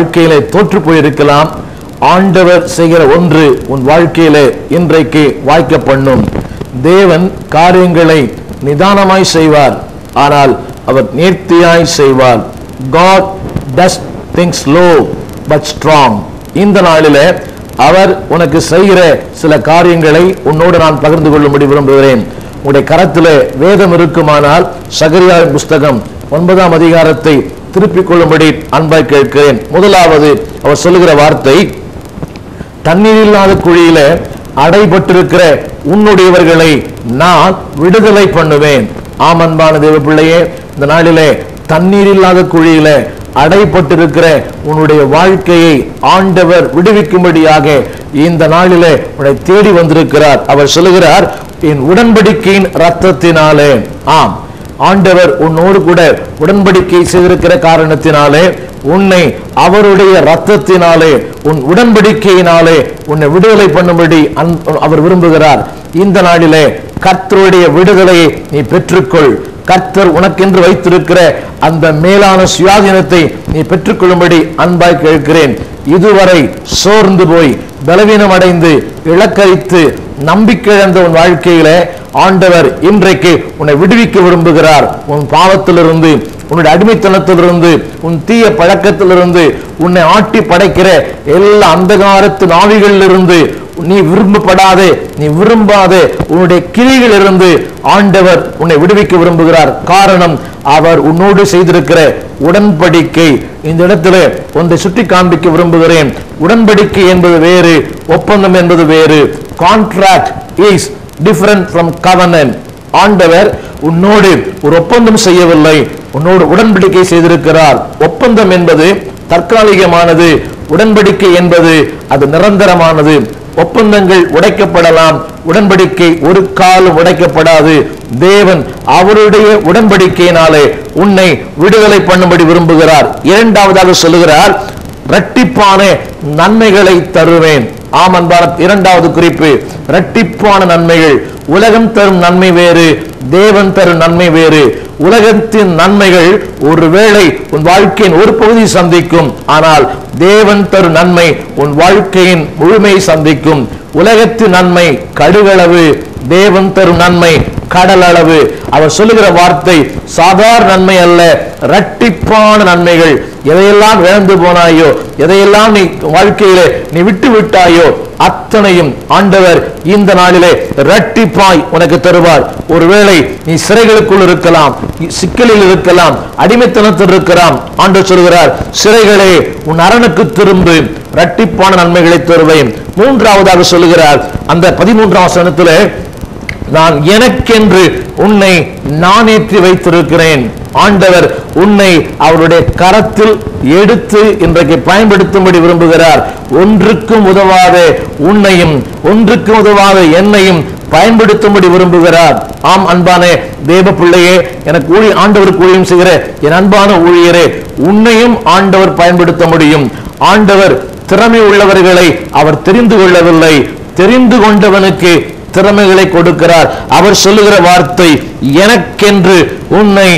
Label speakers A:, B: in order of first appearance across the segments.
A: வாழ்க்கையிலே தோற்று போயிருக்கலாம். ஆண்டவர் செய்கிற ஒன்று உன் வாழ்க்கையிலே இன்றைக்கு வாய்க்க பண்ணும். தேவன் காரியங்களை நிதானமாய் செய்வார். ஆனால் அவர் நேர்த்தியாய் செய்வார். God does things low but strong இந்த நாளில அவர் உனக்கு செய்கிற சில காரியங்களை உன்னோடு நான் பகிர்ந்து கொள்ளும்படி விரும்புகிறேன். உங்களுடைய கரத்திலே வேதம் இருக்குமானால் சகரியாவின் புஸ்தகம் ஒன்பதாம் அதிகாரத்தை திருப்பிக் கொள்ளும்படி அன்பாய் கேட்கிறேன். முதலாவது அவர் சொல்லுகிற வார்த்தை தண்ணீர் இல்லாத குழியில அடைபட்டிருக்கிற உன்னுடையவர்களை நான் விடுதலை பண்ணுவேன். ஆம் அன்பான தேவ பிள்ளையே இந்த நாளிலே தண்ணீர் இல்லாத குழியில அடைபட்டிருக்கிற உன்னுடைய வாழ்க்கையை ஆண்டவர் விடுவிக்கும்படியாக இந்த நாளிலே உன்னை தேடி வந்திருக்கிறார். அவர் சொல்லுகிறார் என் உடன்படிக்கையின் ரத்தத்தினாலே ஆம். ஆண்டவர் உன்னோடு கூட உடன்படிக்கை செய்திருக்கிற காரணத்தினாலே உன்னை அவருடைய ரத்தத்தினாலே உன் உடன்படிக்கையினாலே உன்னை விடுதலை பண்ணும்படி அவர் விரும்புகிறார். இந்த நாளிலே கர்த்தருடைய விடுதலையை நீ பெற்றுக்கொள். கர்த்தர் உனக்கென்று வைத்திருக்கிற அந்த மேலான சுயாதீனத்தை நீ பெற்றுக்கொள்ளும்படி அன்பாய் கேட்கிறேன். இதுவரை சோர்ந்து போய் பலவீனம் அடைந்து இழக்கரித்து நம்பிக்கை இழந்த உன் வாழ்க்கையிலே ஆண்டவர் இன்றைக்கு உன்னை விடுவிக்க விரும்புகிறார். உன் பாவத்திலிருந்து உன்னுடைய அடிமைத்தனத்திலிருந்து உன் தீய பழக்கத்திலிருந்து உன்னை ஆட்டி படைக்கிற எல்லா அந்தகாரத்து நாவிகளிலிருந்து நீ விரும்பப்படாதே நீ விரும்பாதே உன்னுடைய கிளிகளிலிருந்து ஆண்டவர் உன்னை விடுவிக்க விரும்புகிறார். காரணம் அவர் உன்னோடு செய்திருக்கிற உடன்படிக்கை. இந்த இடத்துல ஒன்றை சுட்டி காண்பிக்க விரும்புகிறேன். உடன்படிக்கை என்பது வேறு ஒப்பந்தம் என்பது வேறு. Contract is different from covenant. ஆண்டவர் உன்னோடு ஒரு ஒப்பந்தம் செய்யவில்லை உன்னோடு உடன்படிக்கை செய்திருக்கிறார். ஒப்பந்தம் என்பது தற்காலிகமானது உடன்படிக்கை என்பது அது நிரந்தரமானது. ஒப்பந்தங்கள் உடைக்கப்படலாம் உடன்படிக்கை ஒரு காலம் உடைக்கப்படாது. தேவன் அவருடைய உடன்படிக்கையினாலே உன்னை விடுதலை பண்ணும்படி விரும்புகிறார். இரண்டாவதாக சொல்லுகிறார் இரட்டிப்பான நன்மைகளை தருவேன். ஆம் அன்பான இரண்டாவது குறிப்பு இரட்டிப்பான நன்மைகள். உலகம் தரும் நன்மை வேறு தேவன் தரும் நன்மை வேறு. உலகத்தின் நன்மைகள் ஒருவேளை உன் வாழ்க்கையின் ஒரு பகுதி சந்திக்கும் ஆனால் தேவன் தரும் நன்மை உன் வாழ்க்கையின் முழுமையை சந்திக்கும். உலகத்தின் நன்மை கடுகளவு தேவன் தரும் நன்மை கடல் அளவு அவர் சொல்லுகிற வார்த்தை சாதாரண நன்மை அல்ல இரட்டிப்பான நன்மைகள். எதையெல்லாம் இழந்து போனாயோ எதையெல்லாம் நீ வாழ்க்கையிலே நீ விட்டு விட்டாயோ அத்தனையும் ஆண்டவர் இந்த நாளிலே இரட்டிப்பாய் உனக்கு தருவார். ஒருவேளை நீ சிறைகளுக்குள் இருக்கலாம் சிக்கலில் இருக்கலாம் அடிமைத்தனத்தில் இருக்கலாம் ஆண்டு சொல்கிறார் சிறைகளே உன் அரணுக்கு திரும்பு இரட்டிப்பான நன்மைகளை தருவேன். மூன்றாவதாக சொல்லுகிறார் அந்த பதிமூன்றாம் சனத்தில் நான் எனக்கென்று உன்னை நானேற்றி வைத்திருக்கிறேன். ஆண்டவர் உன்னை அவருடைய கரத்தில் எடுத்து இன்றைக்கு பயன்படுத்தும்படி விரும்புகிறார். ஒன்றுக்கும் உதவாத உன்னையும் ஒன்றுக்கும் உதவாத என்னையும் பயன்படுத்தும்படி விரும்புகிறார். ஆம் அன்பானே தேவ பிள்ளையே எனக்கு ஊழி ஆண்டவருக்கு ஊழியம் செய்கிற என் அன்பான ஊழியரே உன்னையும் ஆண்டவர் பயன்படுத்த முடியும். ஆண்டவர் திறமை உள்ளவர்களை அவர் தெரிந்து கொள்ளவில்லை. தெரிந்து கொண்டவனுக்கு திறமைகளை கொடுக்கிறார். அவர் சொல்லுகிற வார்த்தை எனக்கென்று உன்னை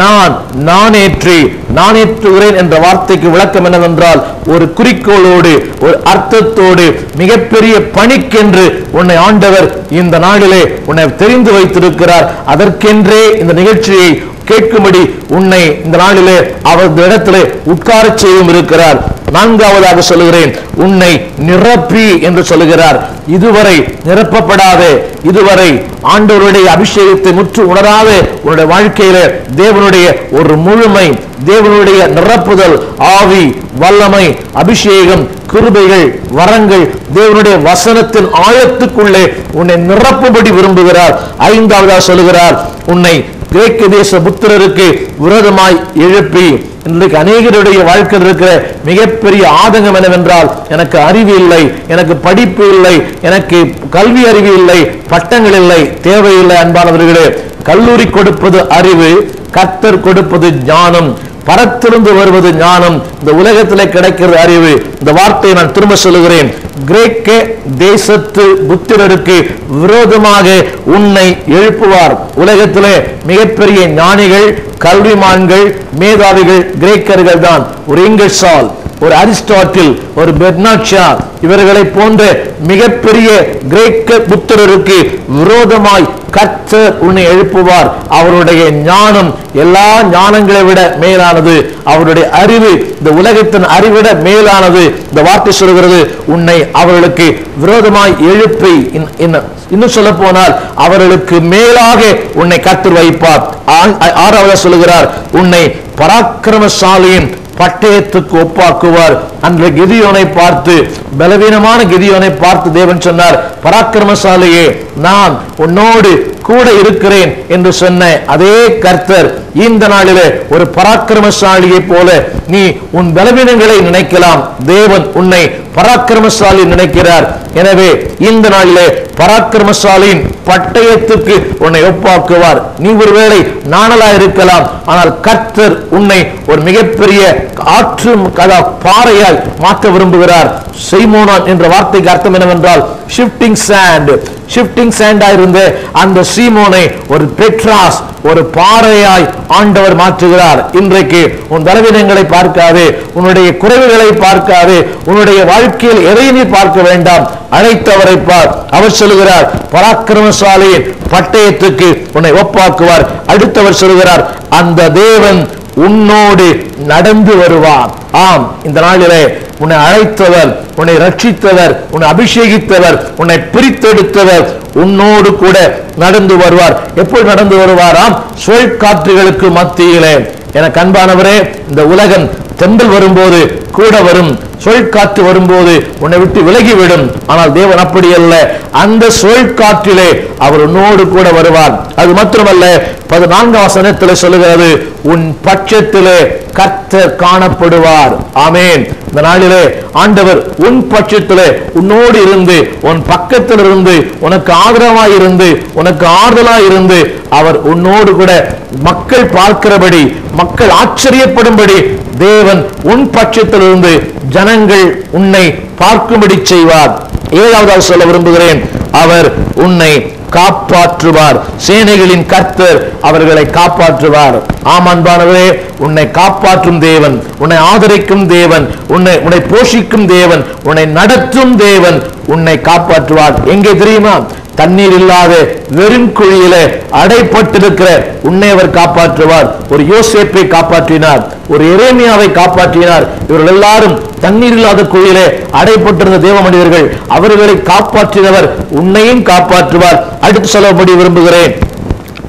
A: நான் நானேற்றி நானேற்றுகிறேன் என்ற வார்த்தைக்கு விளக்கம் என்னவென்றால் ஒரு குறிக்கோளோடு ஒரு அர்த்தத்தோடு மிகப்பெரிய பணிக்கென்று உன்னை ஆண்டவர் இந்த நாளிலே உன்னை தெரிந்து வைத்திருக்கிறார். அதற்கென்றே இந்த நிகழ்ச்சியை கேட்கும்படி உன்னை இந்த நாளிலே அவரது இடத்திலே உட்கார செய்யும் இருக்கிறார். நான்காவதாக சொல்லுகிறேன் உன்னை நிரப்பி என்று சொல்லுகிறார். இதுவரை நிரப்பப்படாத இதுவரை ஆண்டவருடைய அபிஷேகத்தை முற்று உணராதே. உன்னுடைய வாழ்க்கையில தேவனுடைய ஒரு முழுமை தேவனுடைய நிரப்புதல் ஆவி வல்லமை அபிஷேகம் கிருபைகள் வரங்கள் தேவனுடைய வசனத்தின் ஆழத்துக்குள்ளே உன்னை நிரப்பும்படி விரும்புகிறார். ஐந்தாவதாக சொல்லுகிறார் உன்னை கிரேக்க தேச புத்திரருக்கு விரோதமாய் எழுப்பி இன்றைக்கு அநேகருடைய வாழ்க்கையில் இருக்கிற மிகப்பெரிய ஆதங்கம் என்னவென்றால் எனக்கு அறிவு இல்லை எனக்கு படிப்பு இல்லை எனக்கு கல்வி அறிவு இல்லை பட்டங்கள் இல்லை தேவையில்லை அன்பானவர்களே. கல்லூரி கொடுப்பது அறிவு கத்தர் கொடுப்பது ஞானம். பரத்திலிருந்து வருவது ஞானம். இந்த உலகத்திலே கிடைக்கிறது அறிவு. இந்த வார்த்தையை நான் திரும்ப சொல்லுகிறேன். கிரேக்க தேசத்து புத்திரருக்கு விரோதமாக உன்னை எழுப்புவார். உலகத்திலே மிகப்பெரிய ஞானிகள் கல்விமான்கள் மேதாவிகள் கிரேக்கர்கள் தான். ஒரு இங்கிலீஷால் ஒரு அரிஸ்டாட்டில் ஒரு பெர்னாட்சியா இவர்களை போன்ற மிகப்பெரிய கிரேக்க புத்திரருக்கு விரோதமாய் கர்த்தர் உன்னை எழுப்புவார். அவருடைய ஞானம் எல்லா ஞானங்களை விட மேலானது. அவருடைய அறிவு இந்த உலகத்தின் அறிவிட மேலானது. இந்த வார்த்தை சொல்கிறது உன்னை அவர்களுக்கு விரோதமாய் எழுப்பி. இன்- இன்னும் சொல்ல போனால் அவர்களுக்கு மேலாக உன்னை கர்த்தர் வைப்பார். ஆறாவது சொல்லுகிறார் உன்னை பராக்கிரமசாலியின் பட்டயத்துக்கு ஒப்பாக்குவார். அந்த கிதியோனை பார்த்து பலவீனமான கிதியோனை பார்த்து தேவன் சொன்னார் பராக்கிரமசாலையே நான் உன்னோடு கூட இருக்கிறேன் என்று சொன்ன அதே கர்த்தர் இந்த நாளிலே ஒரு பராக்கிரமசாலியை போல நீ உன் பலவீனங்களை நினைக்கலாம். தேவன் உன்னை பராக்கிரமசாலி நினைக்கிறார். எனவே இந்த நாளிலே பராக்கிரமசாலியின் பட்டயத்துக்கு உன்னை ஒப்பாக்குவார். நீ ஒருவேளை நாணலா இருக்கலாம். ஆனால் கர்த்தர் உன்னை ஒரு மிகப்பெரிய ஆற்று கதா பாறையால் மாற்ற விரும்புகிறார். செய்மோனான் என்ற வார்த்தைக்கு அர்த்தம் என்னவென்றால் ஷிப்டிங் சாண்ட் ஷிஃப்டிங் சேண்டா இருந்து அந்த சீமோனை ஒரு பெட்ராஸ் ஒரு பாறையாய் ஆண்டவர் மாற்றுகிறார். இன்றைக்கு உன் பலவீனங்களை பார்க்காது உன்னுடைய குறைவுகளை பார்க்காது உன்னுடைய வாழ்க்கையில் எதையும் பார்க்க வேண்டாம் அழைத்தவரை பார். அவர் சொல்லுகிறார் பராக்கிரமசாலியின் பட்டயத்துக்கு உன்னை ஒப்பாக்குவார். அடுத்தவர் சொல்லுகிறார் அந்த தேவன் உன்னோடு நடந்து வருவார் ஆம் இந்த நாளிலே உன்னை அழைத்தவர் உன்னை ரட்சித்தவர் உன்னை அபிஷேகித்தவர் உன்னை பிரித்தெடுத்தவர் உன்னோடு கூட நடந்து வருவார். எப்படி நடந்து வருவாராம்? சுழற்காற்றுகளுக்கு மத்தியிலே. என கண்பானவரே இந்த உலகம் தெம்பல் வரும்போது கூட வரும் சுழற்காற்று வரும்போது உன்னை விட்டு விலகிவிடும். ஆனால் தேவன் அப்படி அல்ல. அந்த சுழற்காற்றிலே அவர் உன்னோடு கூட வருவார். அது மட்டுமல்ல பதினான்காம் வசனத்தில் சொல்லுகிறது உன் பட்சத்திலே கர்த்தர் காணப்படுவார். ஆமேன். இந்த நாளிலே ஆண்டவர் உன் பட்சத்திலே உன்னோடு இருந்து உன் பக்கத்தில் இருந்து உனக்கு ஆதரவாய் இருந்து உனக்கு ஆறுதலாய் இருந்து அவர் உன்னோடு கூட மக்கள் பார்க்கிறபடி மக்கள் ஆச்சரியப்படும்படி தேவன் உன் பட்சத்திலிருந்து ஜனங்கள் உன்னை பார்க்கும்படி செய்வார். ஏழாவதாக சொல்ல விரும்புகிறேன். அவர் உன்னை காப்பாற்றுவார். சேனைகளின் கர்த்தர் அவர்களை காப்பாற்றுவார். ஆம் அன்பானவரே உன்னை காப்பாற்றும் தேவன் உன்னை ஆதரிக்கும் தேவன் உன்னை உன்னை போஷிக்கும் தேவன் உன்னை நடத்தும் தேவன் உன்னை காப்பாற்றுவார். எங்கே தெரியுமா? தண்ணீர் இல்லாத வெறும் குழியிலே அடைப்பட்டிருக்கிற உன்னை அவர் காப்பாற்றுவார். ஒரு யோசேப்பை காப்பாற்றினார் ஒரு எரேமியாவை காப்பாற்றினார். இவர்கள் எல்லாரும் தண்ணீர் இல்லாத குழியிலே அடைப்பட்டிருந்த தேவ மனிதர்கள் அவர்களை காப்பாற்றினவர் உன்னையும் காப்பாற்றுவார். அடுத்து சொல்லப்படி விரும்புகிறேன்.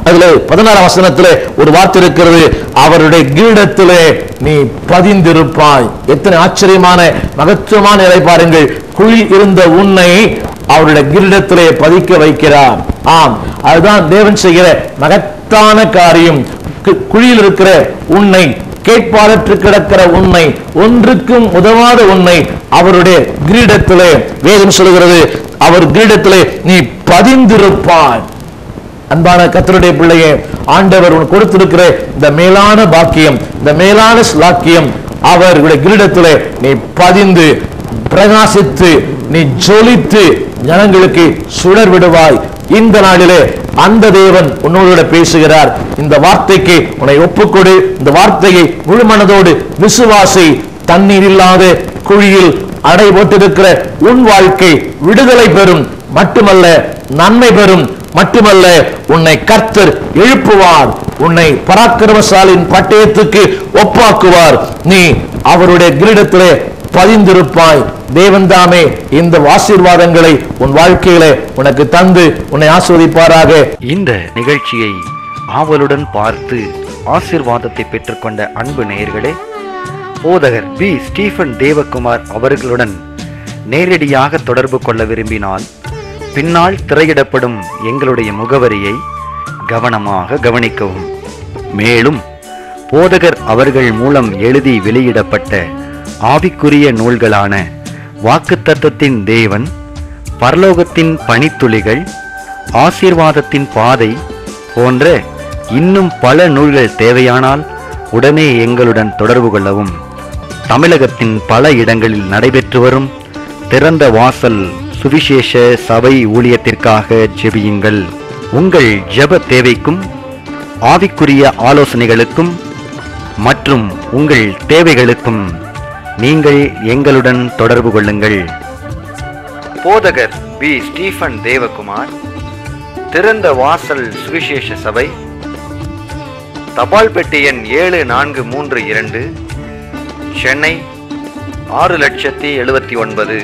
A: அதுல பதினாறாம் வசனத்திலே ஒரு வார்த்தை இருக்கிறது. அவருடைய கீடத்திலே நீ பதிந்திருப்பாய். எத்தனை ஆச்சரியமான மகத்துவமான நிலை பாருங்கள். குழி இருந்த உன்னை அவருடைய கிரீடத்திலே பதிக்க வைக்கிறார் ஆம் அதுதான் தேவன் செய்கிற மகத்தான காரியம். கு- குழியில் இருக்கிற உன்னை கேட்பாளற்று கிடக்கிற உன்னை ஒன்றுக்கும் உதவாத உன்னை அவருடைய கிரீடத்திலே வேதம் சொல்கிறது அவர் கிரீடத்திலே நீ பதிந்திருப்பாய். அன்பான கத்தருடைய பிள்ளையே ஆண்டவர் உன் கொடுத்திருக்கிற இந்த மேலான பாக்கியம் இந்த மேலான ஸ்லாக்கியம் அவர்களுடைய கிரீடத்திலே நீ பதிந்து பிரகாசித்து நீ ஜொலித்து ஜனங்களுக்கு சுடர் விடுவாய். இந்த நாளிலே அந்த தேவன் உன்னோடு பேசுகிறார். இந்த வார்த்தைக்கு உன்னை ஒப்புக்கொடு. இந்த வார்த்தையை முழு மனதோடு விசுவாசி தண்ணீர் இல்லாத குழியில் அடைபட்டிருக்கிற உன் வாழ்க்கை விடுதலை பெறும். மட்டுமல்ல நன்மை பெறும். மட்டுமல்ல உன்னை கர்த்தர் எழுப்புவார். உன்னை பராக்கிரமசாலின் பட்டயத்துக்கு ஒப்பாக்குவார். நீ அவருடைய கிரீடத்திலே பதிந்திருப்பாய். தேவன் தாமே இந்த ஆசீர்வாதங்களை உன் வாழ்க்கையில உனக்கு தந்து உன்னை ஆஸ்வதிப்பாராக.
B: இந்த நிகழ்ச்சியை ஆவலுடன் பார்த்து ஆசிர்வாதத்தை பெற்றுக்கொண்ட அன்பு நேயர்களே போதகர் பி. ஸ்டீஃபன் தேவகுமார் அவர்களுடன் நேரடியாக தொடர்பு கொள்ள விரும்பினால் பின்னால் திரையிடப்படும் எங்களுடைய முகவரியை கவனமாக கவனிக்கவும். மேலும் போதகர் அவர்கள் மூலம் எழுதி வெளியிடப்பட்ட ஆவிக்குரிய நூல்களான வாக்குத்தத்தத்தின் தேவன் பரலோகத்தின் பனித்துளிகள் ஆசீர்வாதத்தின் பாதை போன்ற இன்னும் பல நூல்கள் தேவையானால் உடனே எங்களுடன் தொடர்பு கொள்ளவும். தமிழகத்தின் பல இடங்களில் நடைபெற்று வரும் திறந்த வாசல் சுவிசேஷ சபை ஊழியத்திற்காக ஜெபியுங்கள். உங்கள் ஜெப தேவைக்கும் ஆவிக்குரிய ஆலோசனைகளுக்கும் மற்றும் உங்கள் தேவைகளுக்கும் நீங்கள் எங்களுடன் தொடர்பு கொள்ளுங்கள். போதகர் பி ஸ்டீஃபன் தேவகுமார் திறந்த வாசல் சுவிசேஷ சபை தபால் பெட்டி எண் ஏழு நான்கு மூன்று இரண்டு சென்னை ஆறு லட்சத்தி எழுபத்தி ஒன்பது.